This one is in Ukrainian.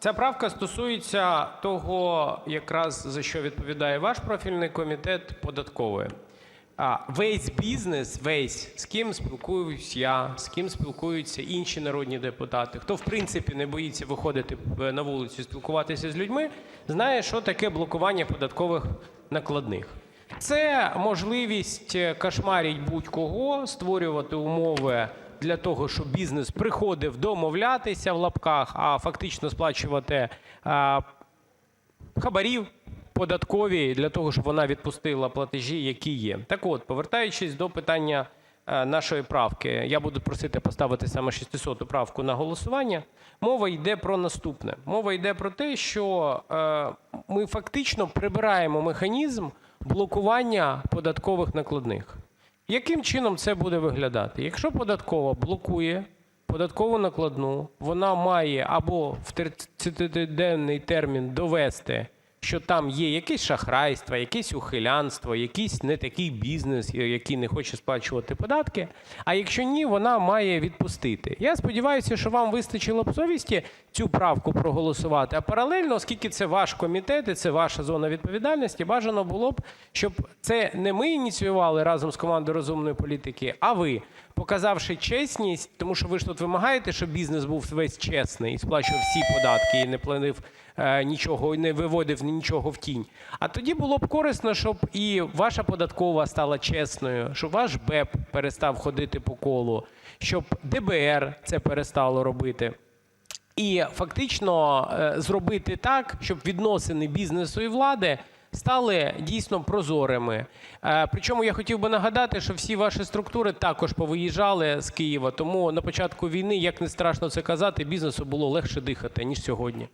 Ця правка стосується того, якраз за що відповідає ваш профільний комітет податкової. Весь бізнес, весь, з ким спілкуюсь я, з ким спілкуються інші народні депутати, хто в принципі не боїться виходити е, на вулицю, спілкуватися з людьми, знає, що таке блокування податкових накладних. Це можливість е, кошмарить будь-кого, створювати умови для того, щоб бізнес приходив домовлятися в лапках, а фактично сплачувати хабарів податкові для того, щоб вона відпустила платежі, які є. Так от, повертаючись до питання е, нашої правки, я буду просити поставити саме 600 правку на голосування. Мова йде про наступне. Мова йде про те, що е, ми фактично прибираємо механізм блокування податкових накладних. Яким чином це буде виглядати? Якщо податкова блокує податкову накладну, вона має або в 30-денний термін довести, що там є якесь шахрайство, якесь ухилянство, якийсь не такий бізнес, який не хоче сплачувати податки. А якщо ні, вона має відпустити. Я сподіваюся, що вам вистачило б совісті цю правку проголосувати. А паралельно, оскільки це ваш комітет і це ваша зона відповідальності, бажано було б, щоб це не ми ініціювали разом з командою розумної політики, а ви, показавши чесність, тому що ви ж тут вимагаєте, щоб бізнес був весь чесний і сплачував всі податки і не планив е, нічого, і не виводив нічого в тінь. А тоді було б корисно, щоб і ваша податкова стала чесною, щоб ваш БЕП перестав ходити по колу, щоб ДБР це перестало робити. І фактично е, зробити так, щоб відносини бізнесу і влади стали дійсно прозорими. Е, Причому я хотів би нагадати, що всі ваші структури також повиїжджали з Києва. Тому на початку війни, як не страшно це казати, бізнесу було легше дихати ніж сьогодні.